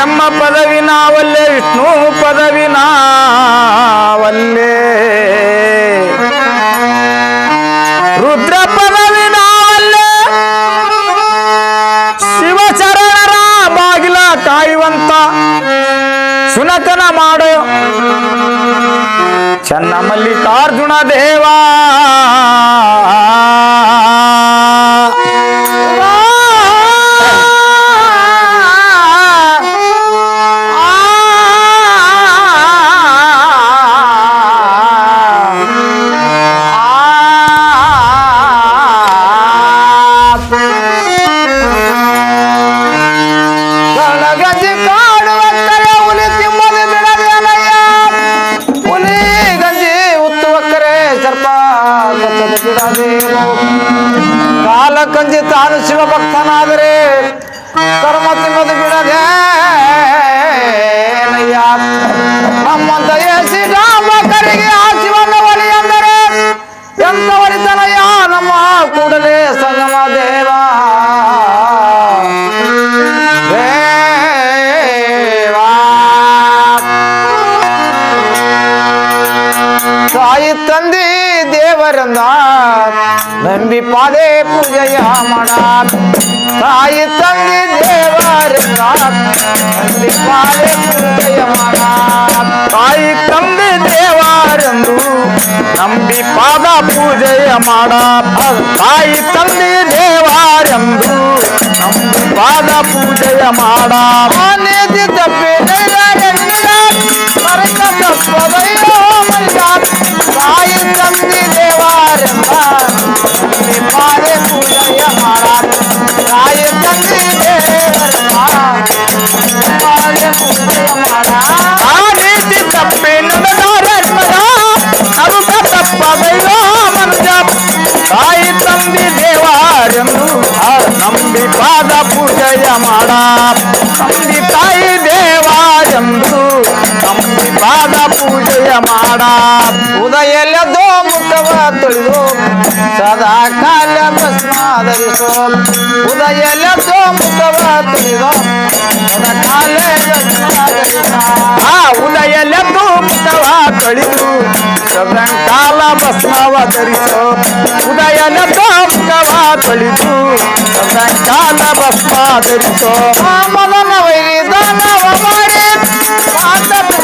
ಬ್ರಹ್ಮ ಪದವಿ ನಾವಲ್ಲೇ, ವಿಷ್ಣು ಪದವಿ ನಾವಲ್ಲೇ. ರುದ್ರ ಪದವಿ ನಾವಲ್ಲೇ. ಶಿವಚರಣರ ಬಾಗಿಲ ಕಾಯುವಂತ ಸುನಕನ ಮಾಡೋ ಚನ್ನ ಮಲ್ಲಿಕಾರ್ಜುನ ದೇವ. ನಂಬಿ ಪಾದೆ ಪೂಜೆಯ ಮಾಡ ತಾಯಿ ತಂದೆ ದೇವರಂದ ನಂಬಿ ಪಾದೆ ಪೂಜೆಯ ಮಾಡ ತಾಯಿ ತಂದೆ ದೇವರೆಂದು ನಂಬಿ ಪಾದ ಪೂಜೆಯ ಮಾಡ ತಾಯಿ ತಂದೆ ದೇವರೆಂದು ನಂಬಿ ಪಾದ ಪೂಜೆಯ ಮಾಡ ಮಾನ್ಯತೆ ತಪ್ಪಿನ ಮರೆತ ತಪ್ಪದಯ್ಯೋ ನಂಬಿ ಪಾದ ಪೂಜೆಯ ಮಾಡ ನಂಬಿ ತಾಯಿ ದೇವರೆಂದು ನಂಬಿ ಪಾದ ಪೂಜೆಯ ಮಾಡ. ಉದಯಲ್ಲದೋ ಮುಖವ ತೊಳೆದು ಸದಾ ಕಾಲ ಭಸ್ಮ ಧರಿಸೋ ಉದಯಲ್ಲದೋ ಮುಖವ ತೊಳೆದು ಸದಾ ಕಾಲ ಆ ಉದಯಲ್ಲದ್ದು ಮುಖವ ತೊಳೆದು ಸದಾಕಾಲ ಭಸ್ಮವ ಧರಿಸೋ. ಉದಯಲ್ಲದ್ದು ಮುಖವ ತೊಳೆದು ಸದಾಕಾಲ ಭಸ್ಮ ಧರಿಸೋ. ಮದನ ವೈರಿ ದಾನವ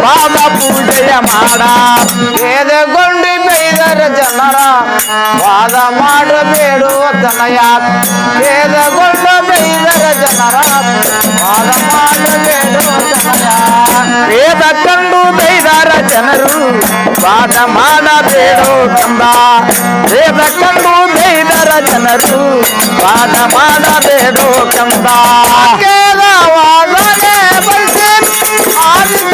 ತಾಯಿ ತಂದೆ ದೇವಾರನ್ನ ನಮಗೆ ಪಾದೆ ಪೂಜೆಯ ಮಾಡ ತಾಯಿ ತಂದೆ ದೇವರನ್ನ ನಮಗೆ ಪಾದೆ ಪೂಜೆಯ ಮಾಡ ನೀತಿ ತಪ್ಪಿನವರಿಗೆ ಕರುಕ ತಪ್ಪದಯ್ಯೋ ಮನುಜ ತಂದೆ ತಾಯಿ ದೇವಾರೆಂದು ನಮಗೆ ಪಾದ ಪೂಜೆಯ ಮಾಡ ತಾಯಿ ತಂದೆ ದೇವಾರೆಂದು ನಮಗೆ ಪಾದ ಪೂಜೆಯ ಮಾಡ ವೇದಗೊಂಡು ಬೈದರ ಜನರ ವಾದ ಮಾಡಬೇಡುವ ತನಯ ವೇದಗೊಂಡು ಬೈದರ ಜನರ ವಾದ ಮಾಡಬೇಡುವ ತನಯ ವೇದ ಕಂಡು ಬೈದರ ಜನರು ವಾದ ಮಾಡಬೇಡೋ ಕಂದ ವೇದ ಕಂಡು ಬೈದರ ಜನರು ವಾದ ಮಾಡಬೇಡೋ ಕಂದ ವಾದನೆ ಬಲ್ಸಿ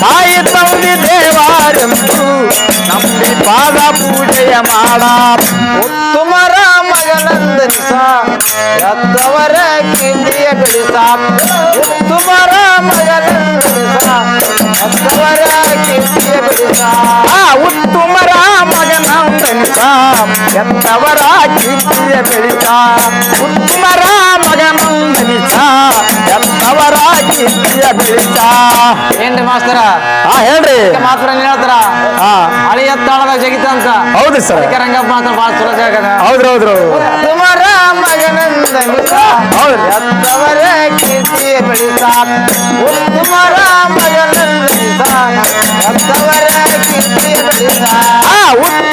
ತಾಯಿ ತಂದಿ ದೇವಾರೆಂದು ನಂಬಿ ಪಾದ ಪೂಜೆಯ ಮಾಡ. ಉತ್ತಮ ತಂದೆ ದೇವಾರೆಂದು ನಂಬಿ ಪಾದ ಪೂಜೆಯ ಉತ್ತಮ ಉತ್ತಮರ ಮಗನಂದನಿಸ ಎತ್ತವರ ಕೀರ್ತಿಯ ಬೆಳೆಸ ಉತ್ತಮರ ಮಗನಂದನಿಸ ಎತ್ತವರ ಬೆಳಿತ ಉತ್ತಮರ ಮಗನಂದನಿಸ ಎತ್ತವರ ಕೀರ್ತಿಯ ಕೀರ್ತಿಯ ಬೆಳಿತ ಏನ್ರಿ ಮಾಸ್ತರ ಹಾ ಹೇಳ್ರಿ ಮಾತ್ರ ಏನ್ ಹೇಳ್ತಾರ ಹಾ ಹಳಿ ಎತ್ತಾಳದ ಜಗಿತ ಅಂತ ಹೌದ್ರಿ ಸರ್ ಅದಕ್ಕೆ ರಂಗಪ್ಪ ಮಾತ್ರ ಭಾಳ ಚಲೋ ಜಾಗದ ಹೌದ್ರಿ ಹೌದ್ರಿ ಕುಮಾರ ಮಗನಂದನಿತ ಹೌದ್ರಿ ಎತ್ತವರೇ ಕೀರ್ತಿಯ ಬೆಳಿತ ಕುಮಾರ ಮಗನಂದನಿತ ಎತ್ತವರೇ ಕೀರ್ತಿಯ ಬೆಳಿತ ಆ ಉತ್ತಮರ ಮಗನಂದನಿತ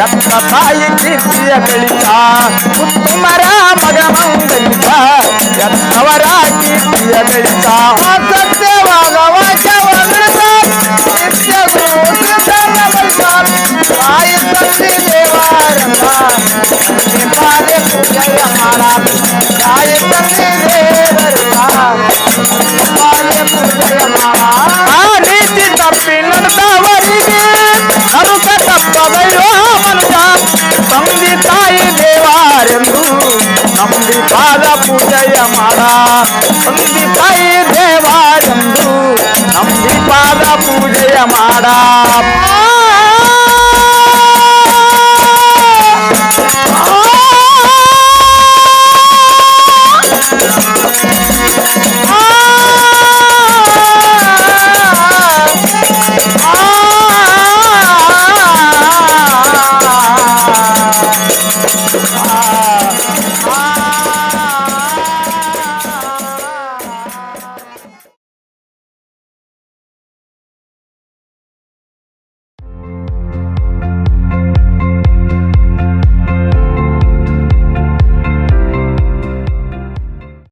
ಎತ್ತ ತಾಯಿ ಕೀರ್ತಿಯ ಬೆಳಿತ ಉತ್ತಮರ ಮಗನಂದನಿತ ಎತ್ತವರ ಕೀರ್ತಿಯ ಬೆಳಿತ ಸತ್ಯವಾದ ವಾಕ್ಯವನ್ನಿತ ನಿತ್ಯ ಗುರು ಸಿದ್ಧನ ಬಳಿಕ ತಾಯಿ ತಂದೆ ದೇವಾರಮ್ಮ ಪಾದೆ ಪೂಜೆಯ ಮಾಡ ತಂದೆ ತಾಯಿ ದೇವಾರೆಂದು ನಂಬಿ ಪಾದ ಪೂಜೆಯ ಮಾಡ